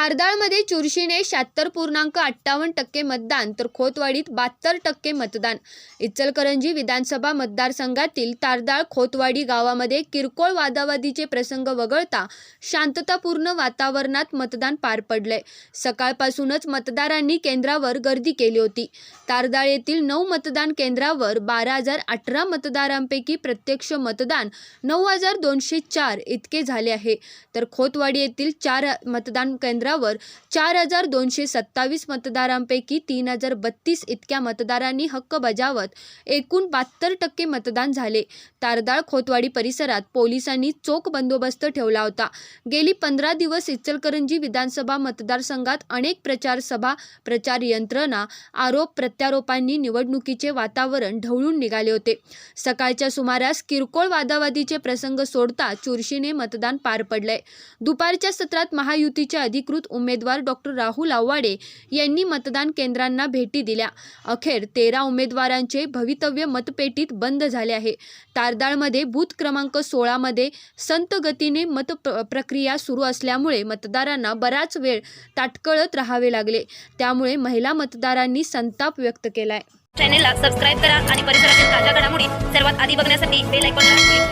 तारदाळमध्ये चुरशीने शहात्तर पूर्णांक अठ्ठावन्न टक्के मतदान तर खोतवाडीत बहात्तर टक्के मतदान. इचलकरंजी विधानसभा मतदारसंघातील तारदाळ खोतवाडी गावामध्ये किरकोळ वादावादीचे प्रसंग वगळता शांततापूर्ण वातावरणात मतदान पार पडले. सकाळपासूनच मतदारांनी केंद्रावर गर्दी केली होती. तारदाळ येथील नऊ मतदान केंद्रावर बारा हजार अठरा मतदारांपैकी प्रत्यक्ष मतदान नऊ हजार दोनशे चार इतके झाले आहे. तर खोतवाडी येथील चार मतदान केंद्र केंद्रावर चार हजार दोनशे सत्तावीस मतदारांपैकी तीन हजार बत्तीस इतक्या मतदारांनी हक्क बजावत एकूण बहात्तर टक्के मतदान झाले. तारदाळ खोतवाडी परिसरात पोलिसांनी चोख बंदोबस्त ठेवला होता. गेली पंधरा दिवस इचलकरंजी विधानसभा मतदारसंघात अनेक प्रचार सभा प्रचार यंत्रणा आरोप प्रत्यारोपांनी निवडणुकीचे वातावरण ढवळून निघाले होते. सकाळच्या सुमारास किरकोळ वादावादीचे प्रसंग सोडता चुरशीने मतदान पार पडले दुपारच्या सत्रात महायुतीचे अधिकृत उमेदवार डॉक्टर राहुल आव्हाडे यांनी मतदान केंद्रांना भेटी दिल्या. अखेर तेरा उमेदवारांचे भवितव्य मतपेटीत बंद झाले आहे. तारदाळमध्ये बूथ क्रमांक सोळामध्ये संत गतीने मत प्रक्रिया सुरू असल्यामुळे मतदारांना बराच वेळ ताटकळत राहावे लागले. त्यामुळे महिला मतदारांनी संताप व्यक्त केलाय. चॅनेलला सबस्क्राईब करा आणि परिसरातील ताज्या घडामोडी सर्वात आधी बघण्यासाठी बेल आयकॉनला